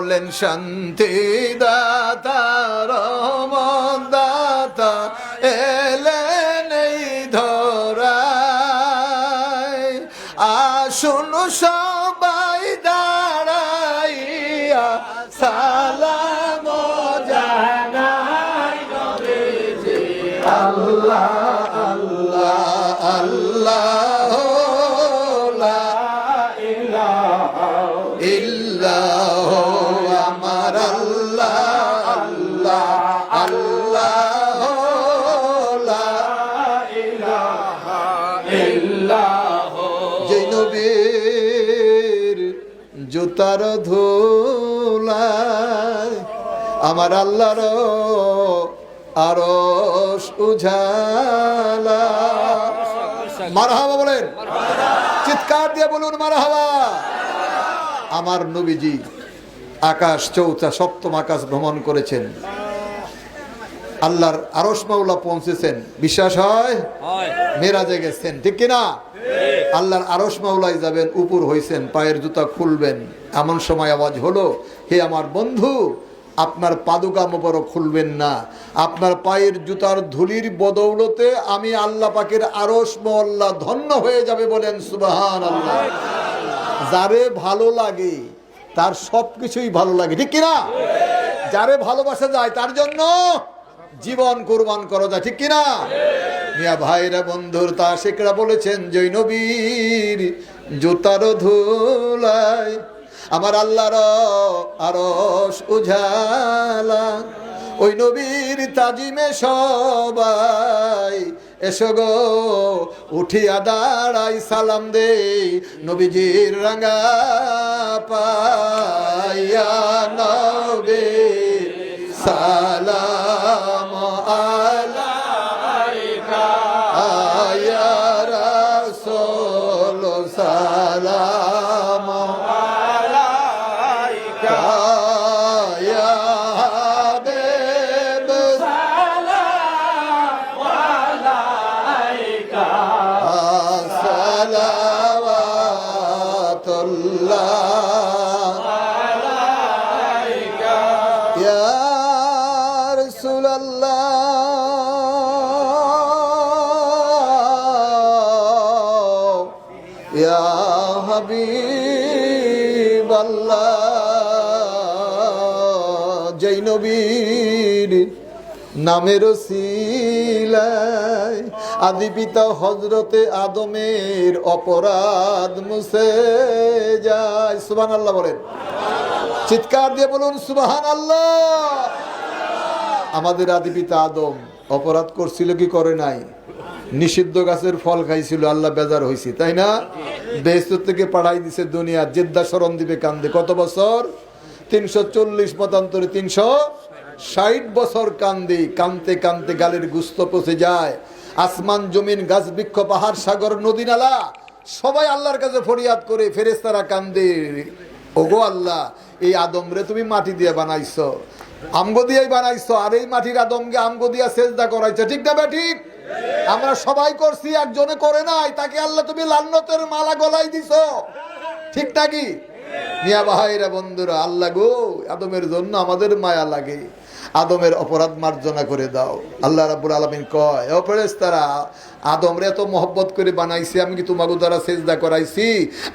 হলেন শান্তি দাতা রমদাতা এলেন এই ধরায়। আসুন সবাই দাঁড়াইয়া সালাম আমার আল্লাহ আল্লাহ আল্লাহ যে নবীর জুতার ধুলায় আমার আল্লাহর আরস উজালা মারহাবা বলেন। চিৎকার দিয়ে বলুন মারহাবা। আমার নবীজি আকাশ চৌচা সপ্তম আকাশ ভ্রমণ করেছেন। আল্লাহর আরস মাওলা পৌঁছেছেন। বিশ্বাস হয়? মেরাজে গেছেন। ঠিক কিনা? আল্লাহর আরস মাওলায় যাবেন উপর হইছেন পায়ের জুতা খুলবেন। এমন সময় আওয়াজ হলো হে আমার বন্ধু আপনার পাদুকা মোবারক খুলবেন না। আপনার পায়ের জুতার ধুলির বদৌলতে আমি আল্লাহ পাকের আরস মহল্লা ধন্য হয়ে যাবে বলেন সুবাহান আল্লাহ যারে ভালো লাগে তার সব কিছুই ভালো লাগে, ঠিক কিনা? যারে ভালোবাসা যায় তার জন্য জীবন কোরবান করা যায়, ঠিক কিনা? মিয়া ভাইরা, বন্ধুর তা শেখরা বলেছেন জৈনবীর জুতার ধুলায় আমার আল্লাহর আরস উজালা। ওই নবীর তাজিমে সবাই এসো গো, উঠিয়া দাঁড়াই সালাম দে নবীজির রাঙা পাইয়া নবী সালাম يا حبيب الله যেই নবীর নামের সিলায় আদি পিতা হজরতে আদমের অপরাধ মুছে যায় সুবান আল্লাহ বলেন চিৎকার দিয়ে বলুন সুবাহান আল্লাহ আমাদের আদি পিতা আদম অপরাধ করছিল কি করে নাই নিষিদ্ধ গাছের ফল খাইছিল, আল্লাহ বেজার হয়েছি তাই না? বেহস্ত থেকে পাঠাই দিছে দুনিয়া জেদ্দা স্মরণ দিবে কান্দে। কত বছর? তিনশো চল্লিশ মতান্তরে তিনশো ষাট বছর কান্দি, কানতে কানতে গালের গুস্ত পচে যায়। আসমান, জমিন, গাছ, বৃক্ষ, পাহাড়, সাগর, নদী, নালা, সবাই আল্লাহর কাছে ফরিয়াদ করে ফেরেস্তারা কান্দে। ওগো আল্লাহ, এই আদমরে তুমি মাটি দিয়ে বানাইছো, আমগো দিয়েই বানাইছো, আর এই মাটির আদমকে আমগো দিয়া সেজদা করাইছো, ঠিক না ঠিক? আমরা সবাই করছি একজনে করে নাই। তাকে আল্লাহ তুমি লান্নতের মালা গলাই দিছো। ঠিক নাকি? মিয়া ভাইরা, বন্ধুরা, আল্লাহ গো, আদমের জন্য আমাদের মায়া লাগে। আদমের অপরাধ মার্জনা করে দাও। আল্লাহ রাবুল আলমিন কয়, ও তারা আদমরে এত মহব্বত করে বানাইছি, আমি কি তোমাকে দ্বারা সেজদা করাইছি?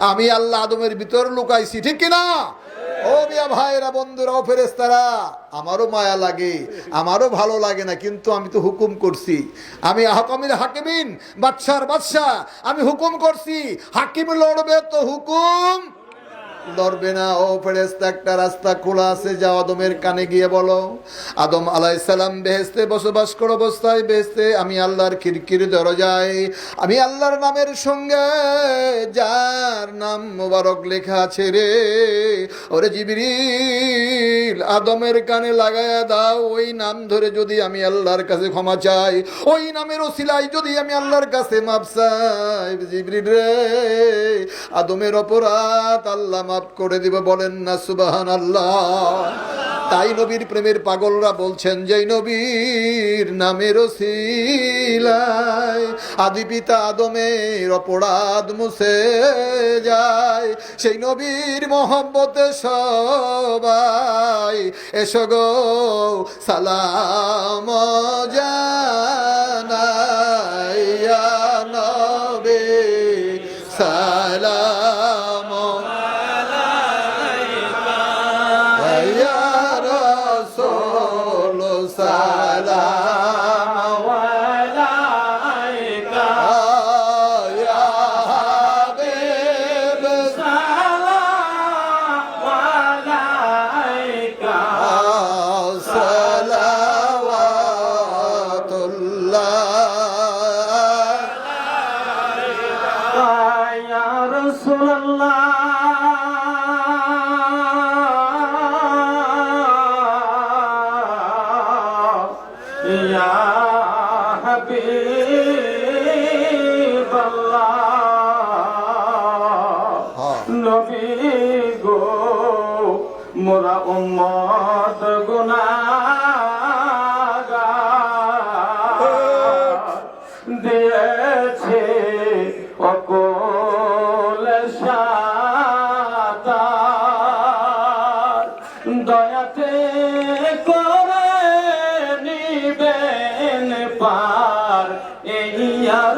আমি আল্লাহ আদমের ভিতর লুকাইছি, ঠিক কিনা? ও মিয়া ভাইরা, বন্ধুরা, ও ফেরেস্তারা আমারও মায়া লাগে, আমারও ভালো লাগে না, কিন্তু আমি তো হুকুম করছি। আমি হাকামির হাকিমিন, বাদশার বাদশাহ, আমি হুকুম করছি, হাকিম লড়বে তো হুকুম লড়বে না। ও ফেরেস্তা একটা রাস্তা খোলা আছে, যাও আদমের কানে গিয়ে বলো। আদম আলাই সালাম বেহেস্তে বসবাস করো অবস্থায় বেহেস্তে আমি আল্লাহর খিরকির দরজায়, আমি আল্লাহর নামের সঙ্গে যার নাম মোবারক লেখা আছে রে। ওরে জিবরিল, আদমের কানে লাগায়া দাও, ওই নাম ধরে যদি আমি আল্লাহর কাছে ক্ষমা চাই, ওই নামের ওসিলাই যদি আমি আল্লাহর কাছে মাপ চাই, জিবরিল রে, আদমের অপরাধ আল্লাহ মাফ করে দিব, বলেন না সুবাহান আল্লাহ তাই নবীর প্রেমের পাগলরা বলছেন যে নবীর নামের আদি পিতা আদমের অপরাধ মুছে যায়, সেই নবীর মোহব্বতে সবাই এসো গো, সালাম জানাইয়া passar. হ্যাঁ। নবী গো মোরা উম্মত গুনাহগার পার এই আর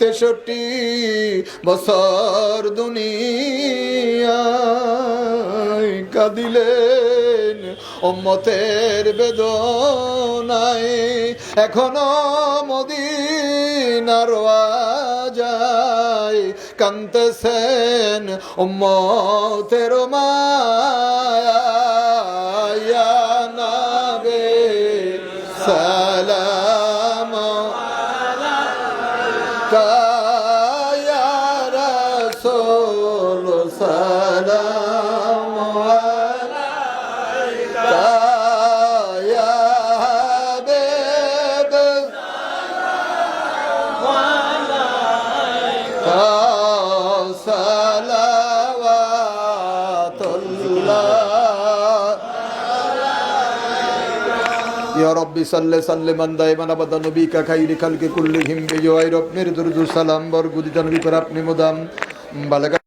তেষট্টি বছর দুনিয়ায় কাঁদিলেন উম্মতের বেদনায়। এখনও মদিনার যায় কান্তেছেন উম্মতের মায়া। يا ربي صل سلما دائما ابدا نبيك خير خلق كلهم بجوائر اپنے درود و سلام بر گدی نبی پر اپنے مدام بلغ